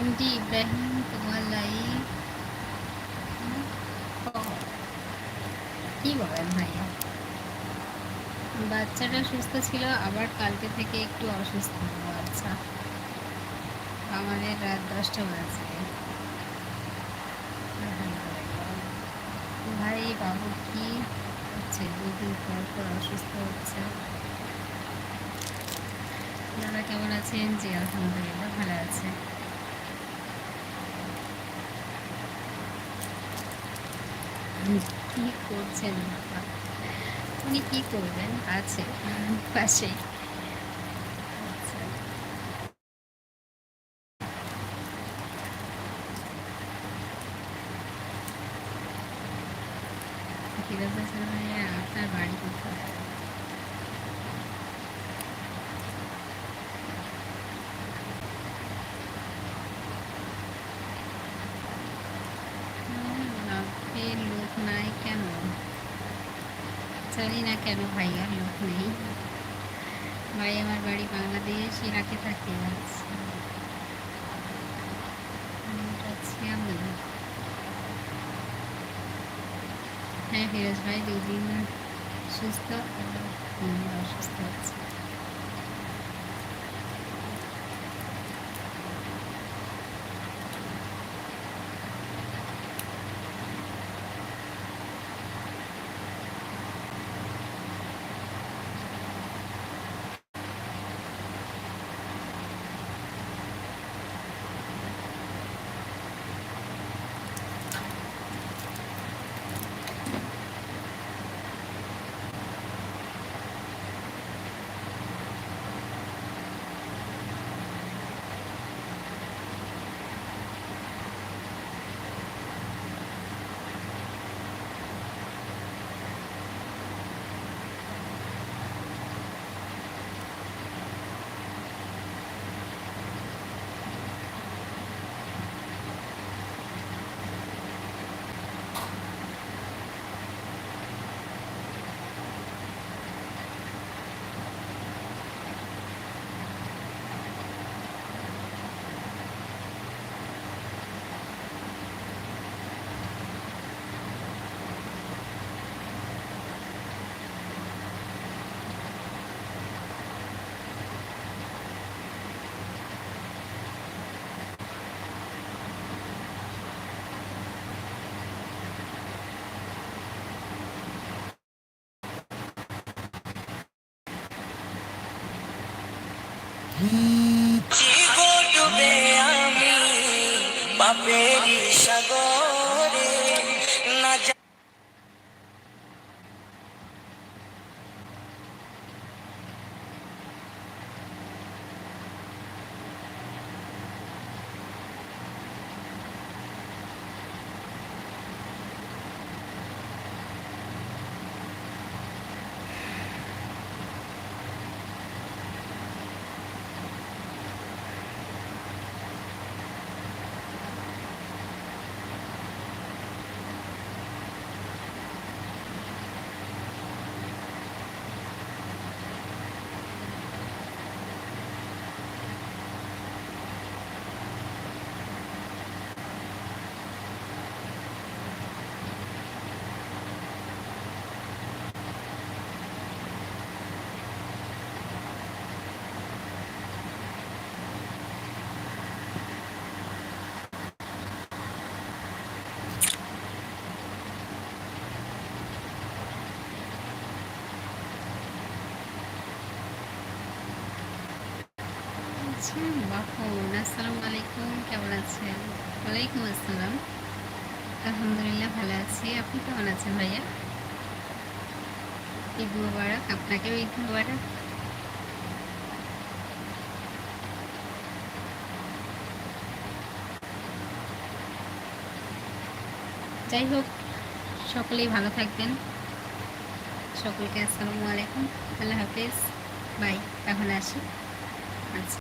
MD Ibrahim তোমার life কি বলেন ভাইয়া? বাচ্চাটা সুস্থ ছিল, আবার কালকে থেকে একটু অসুস্থ আচ্ছা। আমাদের রাত দশটা বাজে। ভাই, বাবু কি হচ্ছে দুদিন পর পর অসুস্থ হচ্ছে। আপনারা কেমন আছেন? জি, আলহামদুলিল্লাহ, ভালো আছে। কি করছেন? উনি কি করবেন? আছে পাশে। আপনার বাড়ি কোথায় লোক নাই কেন জানি না কেন ভাইয়া, লোক নেই। ভাই আমার বাড়ি বাংলাদেশ ইরাকে থাকে আমি। হ্যাঁ ফিরোজ ভাই দুদিন সুস্থ। অসুস্থ আছে। ডুবে আমি বাপেরি সাগরে না আচ্ছা বাপুন আসসালামু। আলাইকুম কেমন আছেন? ওয়ালাইকুম আসসালাম। আলহামদুলিল্লাহ ভালো আছি। আপনি কেমন আছেন ভাইয়া? ঈদ মুবারক আপনাকেও ঈদ মুবারক। যাই হোক সকলেই ভালো থাকবেন। সকলকে আসসালামু আলাইকুম। আল্লাহ হাফিজ। বাই এখন আসি। আচ্ছা।